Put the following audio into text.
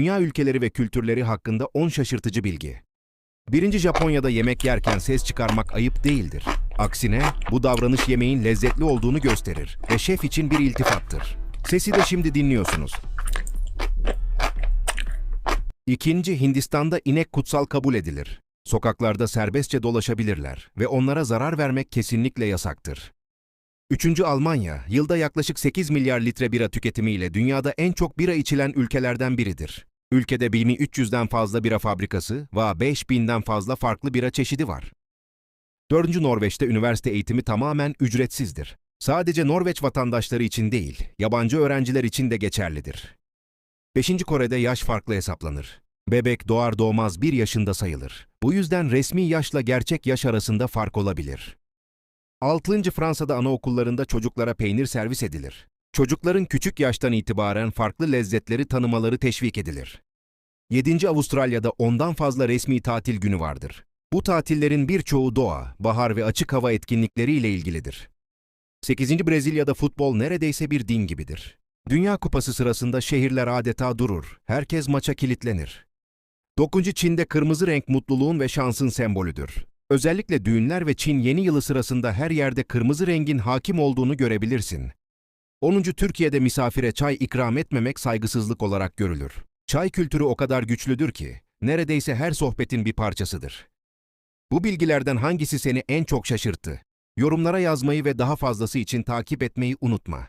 dünya ülkeleri ve kültürleri hakkında 10 şaşırtıcı bilgi. Birinci Japonya'da yemek yerken ses çıkarmak ayıp değildir. Aksine bu davranış yemeğin lezzetli olduğunu gösterir ve şef için bir iltifattır. Sesi de şimdi dinliyorsunuz. İkinci, Hindistan'da inek kutsal kabul edilir. Sokaklarda serbestçe dolaşabilirler ve onlara zarar vermek kesinlikle yasaktır. Üçüncü Almanya, yılda yaklaşık 8 milyar litre bira tüketimiyle dünyada en çok bira içilen ülkelerden biridir. Ülkede 1300'den fazla bira fabrikası ve 5000'den fazla farklı bira çeşidi var. Dördüncü Norveç'te üniversite eğitimi tamamen ücretsizdir. Sadece Norveç vatandaşları için değil, yabancı öğrenciler için de geçerlidir. Beşinci Kore'de yaş farklı hesaplanır. Bebek doğar doğmaz bir yaşında sayılır. Bu yüzden resmi yaşla gerçek yaş arasında fark olabilir. 6. Fransa'da anaokullarında çocuklara peynir servis edilir. Çocukların küçük yaştan itibaren farklı lezzetleri tanımaları teşvik edilir. 7. Avustralya'da ondan fazla resmi tatil günü vardır. Bu tatillerin birçoğu doğa, bahar ve açık hava etkinlikleriyle ilgilidir. 8. Brezilya'da futbol neredeyse bir din gibidir. Dünya Kupası sırasında şehirler adeta durur, herkes maça kilitlenir. 9. Çin'de kırmızı renk mutluluğun ve şansın sembolüdür. Özellikle düğünler ve Çin yeni yılı sırasında her yerde kırmızı rengin hakim olduğunu görebilirsin. 10. Türkiye'de misafire çay ikram etmemek saygısızlık olarak görülür. Çay kültürü o kadar güçlüdür ki, neredeyse her sohbetin bir parçasıdır. Bu bilgilerden hangisi seni en çok şaşırttı? Yorumlara yazmayı ve daha fazlası için takip etmeyi unutma.